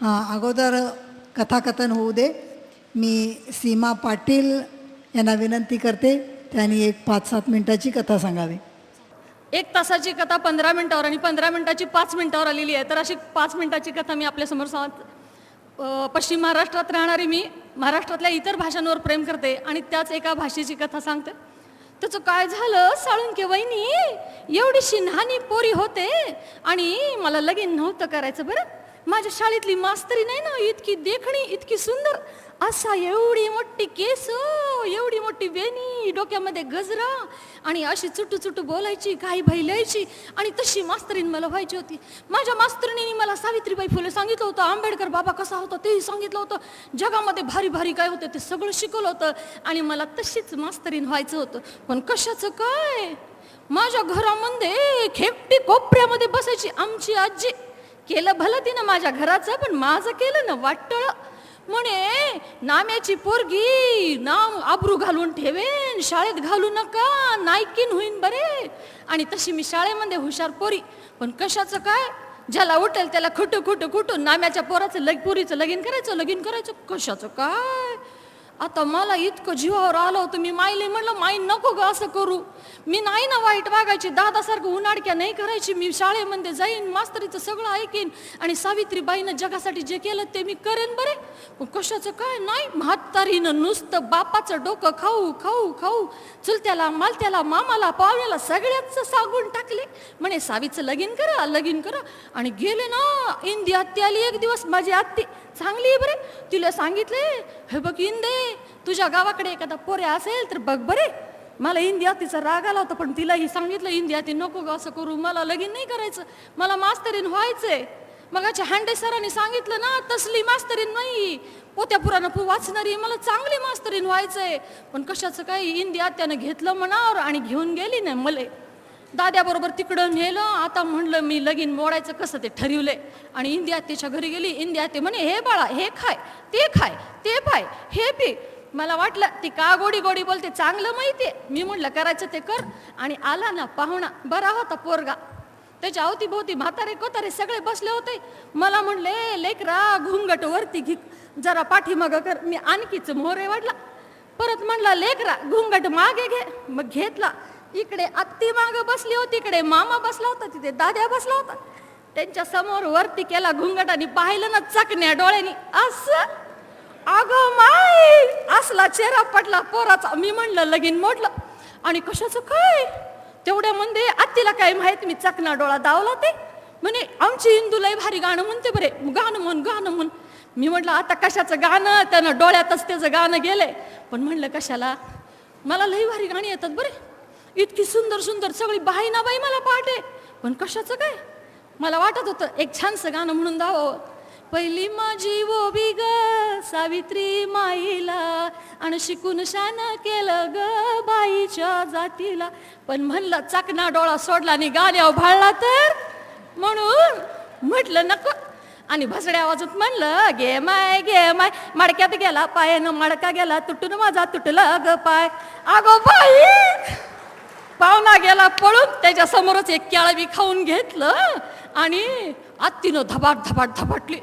हां अगोदर कथाकथन होऊ दे मी सीमा पाटील यांना विनंती करते त्यांनी एक पाच सात मिनिटाची कथा सांगावी एक तासाची कथा पंधरा मिनिटावर आणि पंधरा मिनिटाची पाच मिनिटावर आलेली आहे. तर अशी पाच मिनिटाची कथा मी आपल्यासमोर सांगत पश्चिम महाराष्ट्रात राहणारी मी महाराष्ट्रातल्या इतर भाषांवर प्रेम करते आणि त्याच एका भाषेची कथा सांगते. त्याचं काय झालं? साळुंके वहिनी एवढीशी लहानी पोरी होते आणि मला लगीन नव्हतं करायचं बरं. माझ्या शाळेतली मास्तरी नाही ना? इतकी देखणी इतकी सुंदर. असा एवढी मोठी केस एवढी मोठी वेणी डोक्यामध्ये गजरा आणि अशी चुटू चुटू बोलायची काही भाई लिहायची आणि तशी मास्तरीन मला व्हायची होती. माझ्या मास्तरीने मला सावित्रीबाई फुले सांगितलं होतं आंबेडकर बाबा कसा होता तेही सांगितलं होतं. जगामध्ये भारी भारी काय होतं ते सगळं शिकवलं होतं आणि मला तशीच मास्तरीन व्हायचं होतं. पण कशाचं काय? माझ्या घरामध्ये खेपटी कोपऱ्यामध्ये बसायची आमची आजी. केलं भलं तिनं माझ्या घराचं पण माझं केलं ना वाटळ. म्हणे नाम्याची पोरगी नाम आबरू घालून ठेवेन शाळेत घालू नका नायकीन होईन बरे. आणि तशी मी शाळेमध्ये हुशार पोरी. पण कशाचं काय? ज्याला उठेल त्याला खुटू खुटू खुटू नाम्याच्या पोराचं लग पोरीचं लगीन करायचं लगीन करायचं. कशाचं काय? आता मला इतकं जीवावर आलं होतं मी माईले म्हणलं माई नको ग असं करू. मी नाही ना वाईट वागायची दादासारखं उन्हाडक्या नाही करायची मी शाळेमध्ये जाईन मास्तरीचं सगळं ऐकीन आणि सावित्रीबाईनं जगासाठी जे केलं ते मी करेन बरे. पण कशाचं काय? नाही म्हातारीनं नुसतं बापाचं डोकं खाऊ खाऊ खाऊ. चुलत्याला मालत्याला मामाला पावण्याला सगळ्याच सांगून टाकले. म्हणे सावीचं लगीन करा लगीन करा. आणि गेले ना इंदी आत्ती आली एक दिवस माझी आत्ती. चांगली आहे बरे. तिला सांगितले हे बघ इंदे तुझ्या गावाकडे एखादा पोऱ्या असेल तर बघ बरे. मला इंदी आत्तीचा राग आला होता पण तिलाही सांगितलं इंदी आत्ती नको ग असं करू. मला लगीन नाही करायचं. मला मास्तरीन व्हायचंय. मगाच्या हांडे सरांनी सांगितलं ना तसली मास्तरीन नाही पोत्या पुराणं पू वाचणारी मला चांगली मास्तरीन व्हायचंय. पण कशाचं काही इंदी आत्यानं घेतलं मनावर आणि घेऊन गेली ना मले. दाद्याबरोबर तिकडं नेलं. आता म्हणलं मी लगीन मोडायचं कसं ते ठरवले आणि इंदिया त्याच्या घरी गेली. इंदिया ते म्हणे हे बाळा हे खाय ते खाय ते पाय हे पी. मला वाटलं ती का गोडी गोडी बोलते? चांगलं माहिती आहे. मी म्हटलं करायचं ते कर. आणि आला ना पाहुणा बरा होता पोरगा. त्याच्या अवतीभोवती म्हातारे कोतारे सगळे बसले होते. मला म्हणले लेकरा घुंगट वरती घे जरा पाठीमागं कर. मी आणखीच मोरे वाढला. परत म्हणला लेकरा घुंगट मागे घे. मग घेतला. इकडे आत्ती माग बसली होती इकडे मामा बसला होता तिथे दाद्या बसला होता. त्यांच्यासमोर वरती केला घुंगट आणि पाहिलं ना चकण्या डोळ्यानी. असं? अगं माय असला चेहरा पडला पोराचा. मी म्हणलं लगीन मोडलं. आणि कशाचं काय? तेवढ्या म्हणजे आत्तीला काय माहीत? मी चकना डोळा दावला ते. म्हणे आमची हिंदू लय भारी गाणं म्हणते बरे. गाणं म्हण गाणं म्हण. मी म्हटलं आता कशाचं गाणं? त्यानं डोळ्यातच त्याचं गाणं गेलंय. पण म्हणलं कशाला? मला लई भारी गाणी येतात बरे. इतकी सुंदर सुंदर सगळी बाई ना बाई मला पाहते. पण कशाचं काय? मला वाटत होतं एक छानसं गाणं म्हणून दावं पहिली माझी ओबी ग सावित्री माईला आणि शिकून शान केलं ग बाईच्या जातीला. पण म्हणलं चाकणा डोळा सोडला आणि गाण्यावर भाळला तर? म्हणून म्हटलं नको. आणि भसड्या आवाजात म्हणलं गे माय गे माय. मडक्यात गेला पायानं मडका गेला तुटून माझा तुटला ग पाय. अगो बाई! पाहुणा गेला पळून त्याच्या समोरच एक केळं खाऊन घेतलं आणि आत्तीनं धबाट धबाट धबाटली.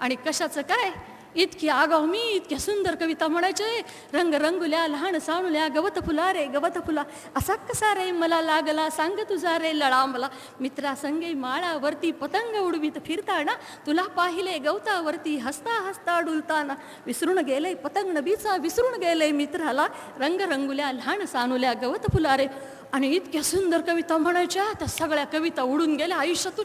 आणि कशाचं काय? इतकी आगाव मी इतक्या सुंदर कविता म्हणायचे रंग रंगुल्या लहान सावनुल्या गवत फुला रे गवत फुला. असा कसा रे मला लागला? सांग तुझा रे लळा मला मित्रा संगे माळावरती पतंग उडवीत फिरताना तुला पाहिले गवतावरती हसता हसता डुलताना. विसरून गेले पतंग नबीचा विसरून गेले मित्राला. रंग रंगुल्या लहान सानुल्या गवत फुला रे. आणि इतक्या सुंदर कविता म्हणायच्या त्या सगळ्या कविता उडून गेल्या आयुष्यातून.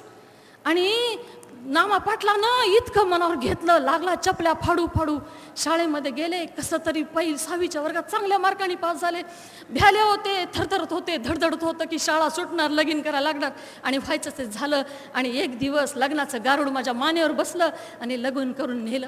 आणि नामा पाटलानं इतकं मनावर घेतलं लागला चपल्या फाडू फाडू. शाळेमध्ये गेले कसं तरी पहिली सहावीच्या वर्गात चांगल्या मार्काने पास झाले. भ्याले होते थरथरत होते धडधडत होतं की शाळा सुटणार लगीन करायला लागणार. आणि व्हायचं ते झालं. आणि एक दिवस लग्नाचं गारुड माझ्या मानेवर बसलं आणि लग्न करून नेलं.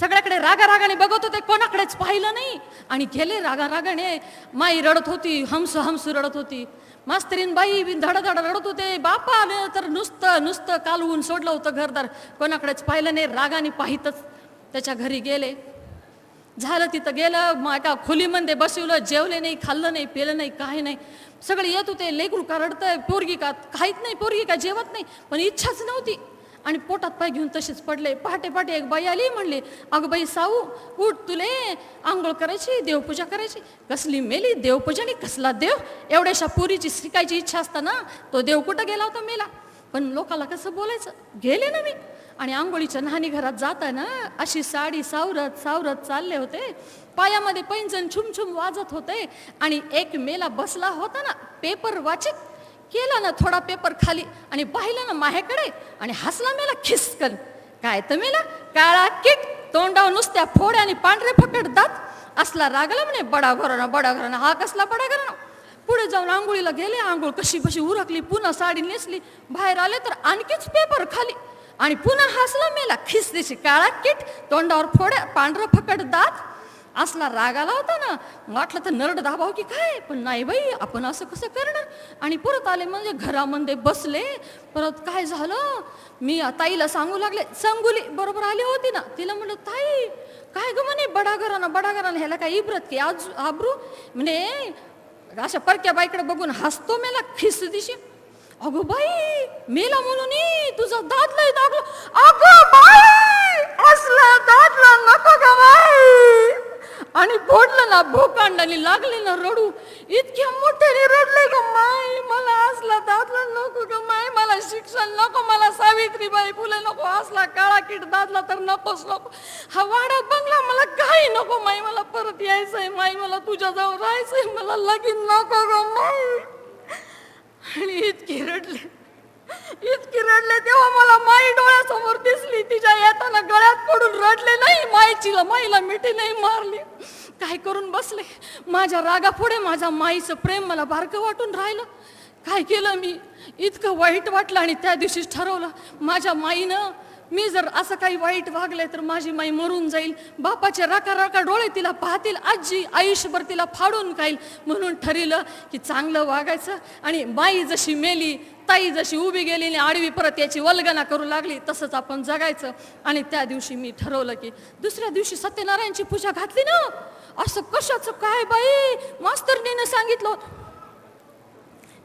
सगळ्याकडे रागा रागाने बघत होते कोणाकडेच पाहिलं नाही. आणि गेले रागा रागाने माई रडत होती हमस हमसू रडत होती. मास्तरीन बाई बी धड रडत होते बापा आले तर नुसतं नुसतं कालवून सोडलं होतं घरदार. कोणाकडेच पाहिलं नाही रागाने पाहितच त्याच्या घरी गेले. झालं तिथं गेलं मग एका खोलीमध्ये बसवलं जेवले नाही खाल्लं नाही पेलं नाही काही नाही. सगळे येत होते लेकरू का रडतंय पोरगी का काहीच नाही पोरगी का जेवत नाही पण इच्छाच नव्हती. आणि पोटात पाय घेऊन तसेच पडले. पहाटे पहाटे एक बाई आली म्हणली अगं बाई साऊ उठ तुले आंघोळ करायची देवपूजा करायची. कसली मेली देवपूजा आणि कसला देव? एवढ्याशा पुरीची शिकायची इच्छा असताना तो देव कुठं गेला होता मेला? पण लोकाला कसं बोलायचं? गेले ना मी. आणि आंघोळीच्या न्हाणी घरात जाताना अशी साडी सावरत सावरत चालले होते. पायामध्ये पैंजण छुमछुम वाजत होते आणि एक मेला बसला होता ना पेपर वाचित केला ना थोडा पेपर खाली आणि पाहिलं ना माझ्याकडे आणि हसला मेला खिसकन. काय तर मेला? काळा किट तोंडावर नुसत्या फोड्या आणि पांढरे फकट दात. असला रागला म्हणे बडा घराना बडा घराना हा कसला बडा घराना पुढे जाऊन आंघोळीला गेले आंघोळ कशी कशी उरकली पुन्हा साडी नेसली बाहेर आले तर आणखीच पेपर खाली. आणि पुन्हा हसला मेला खिसलीशी काळा किट तोंडावर फोड्या पांढरं फकट दात. असला राग आला होता ना वाटलं तर नरड दाबाव की काय? पण नाही बाई आपण असं कसं करणार? आणि परत आले म्हणजे घरामध्ये बसले परत काय झालं? मी ताईला सांगू लागले संगुली बरोबर आली होती ना तिला म्हणलं ताई काय ग म्हणे बडा घरानं बडा घरानं ह्याला काय इब्रत की आज आबरू? म्हणे अशा परक्या बाईकडे बघून हसतो मेला खिस दिशी. अगो बाई मेला म्हणून तुझा दात लय दागलो. अगो बाई असला दादला नको का बाई. आणि फोडलं ना भोकांडाने लागले ना रडू. इतक्या मोठ्याने रडले ग माय मला असला दादला नको ग माय मला शिक्षण नको मला सावित्रीबाई फुले नको असला काळा किट दादला तर नकोच नको. हा वाडा बंगला मला काही नको माई मला परत यायचंय माई मला तुझ्याजवळ राहायचंय मला लगीन नको ग माय आणि इतकी रडले. इतकी रडले तेव्हा मला माई डोळ्यासमोर दिसली. तिच्या येताना गळ्यात पडून रडले नाही. माईचीला माईला मिठी नाही मारली. काय करून बसले? माझ्या रागापुढे माझ्या माईचं प्रेम मला बारकं वाटून राहिलं. काय केलं मी? इतकं वाईट वाटलं आणि त्या दिवशीच ठरवलं. माझ्या माईनं मी जर असं काही वाईट वागले तर माझी माई मरून जाईल. बापाचे राका राका डोळे तिला पाहतील आजी आयुष्यभर तिला फाडून खाईल. म्हणून ठरलं की चांगलं वागायचं आणि माई जशी मेली ताई जशी उभी गेली आणि आडवी परत याची वल्गना करू लागली तसंच आपण जगायचं. आणि त्या दिवशी मी ठरवलं की दुसऱ्या दिवशी सत्यनारायणची पूजा घातली ना. असं कशाचं काय बाई? मास्तरनीनं सांगितलं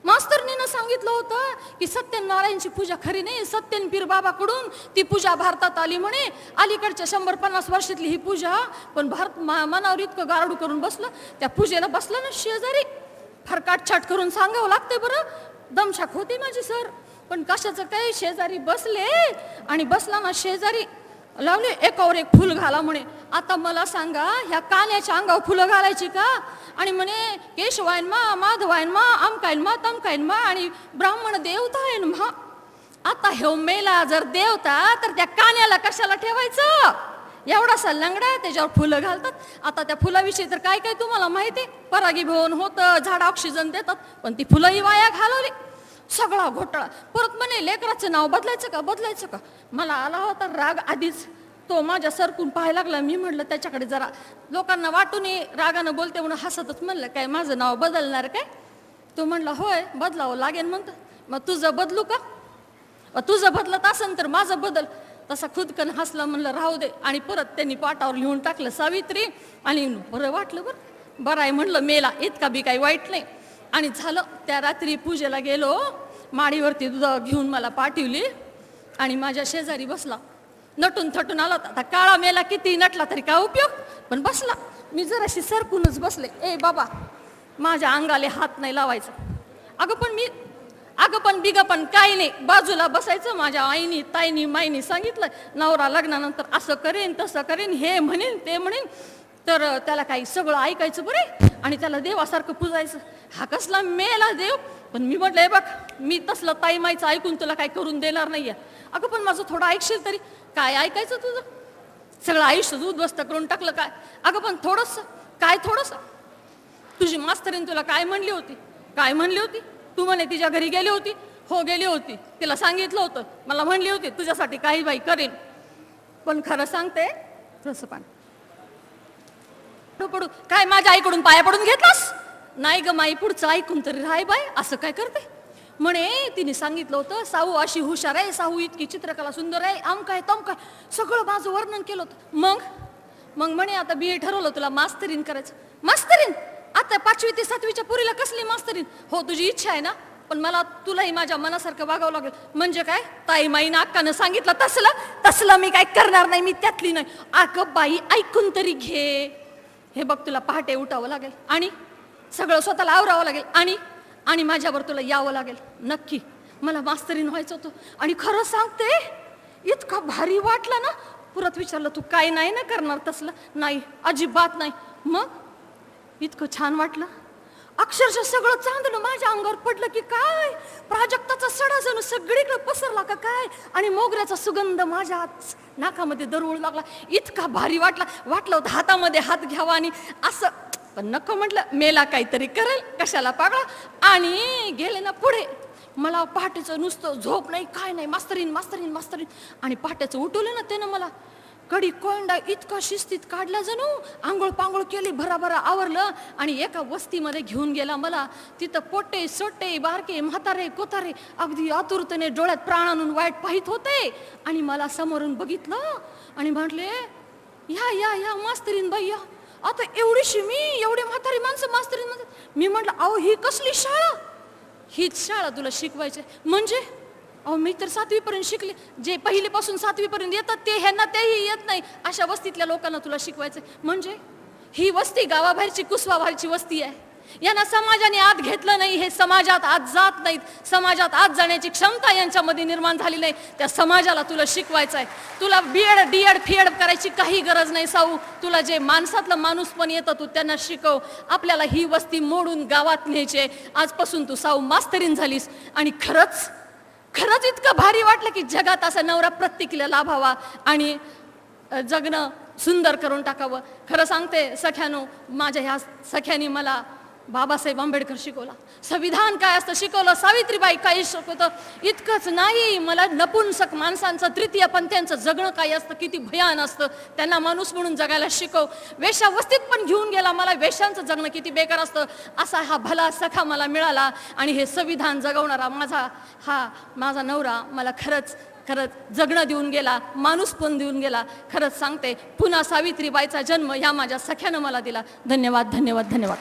मास्तरनीनं सांगितलं होतं की सत्यनारायणची पूजा खरी नाही सत्यनपीर बाबाकडून ती पूजा भारतात आली म्हणे. अलीकडच्या शंभर पन्नास वर्षातली ही पूजा पण भारत मा- मनावर इतकं गारडू करून बसलं त्या पूजेला बसलं ना शेजारी. फार काटछाट करून सांगावं लागते बरं. दमशाक होती माझी सर. पण कशाचं काय शेजारी बसले आणि बसला ना शेजारी. लावले एकावर एक फुल घाला म्हणे. आता मला सांगा ह्या कान्याच्या अंगावर फुलं घालायची का? आणि म्हणे केशवायन मा माधवायन मा आमकायन मा तमकायन मा आणि ब्राह्मण देवता आहे मा. आता हे मेला जर देवता तर त्या कान्याला कशाला ठेवायचं? एवढासा लंगडा त्याच्यावर फुलं घालतात. आता त्या फुलाविषयी तर काय काय तुम्हाला माहिती? आहे परागीभवन होतं झाड ऑक्सिजन देतात पण ती फुलंही वाया घालवली. सगळा घोटाळा. परत म्हणे लेकराचं नाव बदलायचं का? बदलायचं का? मला आला होता राग आधीच. तो माझ्या सरकून पाहायला लागला. मी म्हटलं त्याच्याकडे जरा लोकांना वाटून रागानं बोलते म्हणून हसतच म्हणलं काय माझं नाव बदलणार काय? तो म्हणला होय बदलावं लागेल म्हणतं. मग तुझं बदलू का? मग तुझं बदलत असेल तर माझं बदल. तसा खुदकन हसला म्हणलं राहू दे. आणि परत त्यांनी पाटावर लिहून टाकलं सावित्री. आणि बरं वाटलं बरं. बरं आहे म्हणलं मेला इतका बी काही वाईट नाही. आणि झालं त्या रात्री पूजेला गेलो माडीवरती दुधा घेऊन मला पाठवली. आणि माझ्या शेजारी बसला. नटून थटून आला होता. आता काळा मेला किती नटला तरी काय उपयोग? पण बसला. मी जराशी सरकूनच बसले ए बाबा माझ्या अंगाले हात नाही लावायचा. अगं पण मी अगं पण बिगं पण काही नाही. बाजूला बसायचं माझ्या आईनी ताईनी माईनी सांगितलं नवरा लग्नानंतर असं करेन तसं करेन हे म्हणेन ते म्हणेन. तर त्याला काही सगळं ऐकायचं बरे आणि त्याला देवासारखं पुजायचं. हा कसला मेला देव. पण मी म्हटलं बघ मी तसलं ताई माईचं ऐकून तुला काही करून देणार नाहीये. अगं पण माझं थोडं ऐकशील तरी. काय ऐकायचं तुझं? सगळं आयुष्य उद्ध्वस्त करून टाकलं काय? अगं पण थोडंसं काय थोडंसं? तुझी मास्तरीन तुला काय म्हणली होती? काय म्हणली होती? तू म्हणे तिच्या घरी गेली होती? हो गेली होती. तिला सांगितलं होतं. मला म्हणली होती तुझ्यासाठी काही बाई करेन. पण खरं सांगते तसं पण. पडू काय माझ्या आईकडून पाया पडून घेतलास? नाही ग माई पुढचं ऐकून तरी राय बाय असं काय करते? म्हणे तिने सांगितलं होतं साहू अशी हुशार आहे साहू इतकी चित्रकला सुंदर आहे आम आहे तम आहे. सगळं माझं वर्णन केलं होतं. मग? मग म्हणे आता बी ए ठरवलं तुला मास्तरीन करायचं. मास्तरीन? आता पाचवी ते सातवीच्या पुरीला कसली मास्तरीन? हो तुझी इच्छा आहे ना? पण मला तुलाही माझ्या मनासारखं वागावं लागेल. म्हणजे काय? ताई माईनं अक्कानं सांगितलं तसलं? तसलं मी काय करणार नाही मी त्यातली नाही. अगं बाई ऐकून तरी घे. हे बघ तुला पहाटे उठावं लागेल. आणि सगळं स्वतःला आवरावं लागेल. आणि आणि माझ्यावर तुला यावं लागेल. नक्की. मला मास्तरीन व्हायचं होतं. आणि खरं सांगते इतकं भारी वाटलं ना. परत विचारलं तू काय नाही ना करणार तसलं? नाही अजिबात नाही. मग इतकं छान वाटलं. अक्षरशः सगळं चांदलं माझ्या अंगावर पडलं की काय? प्राजक्ताचा सडा जणू सगळीकडे पसरला का काय? आणि मोगऱ्याचा सुगंध माझ्या हात- नाकामध्ये दरवळू लागला. इतका भारी वाटला. वाटलं होतं हातामध्ये हात घ्यावा आणि असं पण नको म्हटलं मेला काहीतरी करेल कशाला पागळा? आणि गेले ना पुढे. मला पहाटेचं नुसतं झोप नाही काय नाही मास्तरीन मास्तरीन मास्तरीन. आणि पहाटेचं उठवलं ना त्यानं मला. कडी कोंडा इतका शिस्तीत काढला जणू. आंघोळ पांघोळ केली भराभरा आवरलं. आणि एका वस्तीमध्ये घेऊन गेला मला. तिथं पोटे सोटे बारके म्हातारे कोतारे. अगदी आतुरतेने डोळ्यात प्राण आणून वाईट पाहित होते. आणि मला समोरून बघितलं. आणि म्हटले या या या मास्तरीन बाई या आता एवढीशी मी एवढे म्हातारी माणसं मास्तरी म्हणतात मी म्हटलं अहो ही कसली शाळा? हीच शाळा तुला शिकवायची. म्हणजे अहो मी तर सातवीपर्यंत शिकले. जे पहिलीपासून सातवीपर्यंत येतात ते ह्यांना तेही येत नाही. अशा वस्तीतल्या लोकांना तुला शिकवायचं म्हणजे ही वस्ती गावाबाहेरची कुसवाबाहेरची वस्ती आहे. यांना समाजाने आत घेतलं नाही हे समाजात आत जात नाहीत. समाजात आत जाण्याची क्षमता यांच्यामध्ये निर्माण झाली नाही. त्या समाजाला तुला शिकवायचं आहे तुला बी एड डी एड फी एड करायची काही गरज नाही साऊ. तुला जे माणसातलं माणूस पण येतं तू त्यांना शिकव. आपल्याला ही वस्ती मोडून गावात न्यायची आहे. आजपासून तू साऊ मास्तरीन झालीस. आणि खरंच खरंच इतकं भारी वाटलं की जगात असा नवरा प्रत्येकीला लाभावा आणि जगणं सुंदर करून टाकावं. खरं सांगते सख्यानो माझ्या ह्या सख्यानी मला बाबासाहेब आंबेडकर शिकवला. संविधान काय असतं शिकवलं? सावित्रीबाई काय शिकवतं इतकंच नाही. मला नपुंसक माणसांचं तृतीय पंथ्यांचं जगणं काय असतं? किती भयान असतं? त्यांना माणूस म्हणून जगायला शिकव. वेशावस्थित पण घेऊन गेला. मला वेशांचं जगणं किती बेकार असतं? असा हा भला सखा मला मिळाला आणि हे संविधान जगवणारा माझा हा माझा नवरा मला खरंच खरंच जगणं देऊन गेला. माणूस पण देऊन गेला. खरंच सांगते पुन्हा सावित्रीबाईचा जन्म या माझ्या सख्यानं मला दिला. धन्यवाद धन्यवाद धन्यवाद.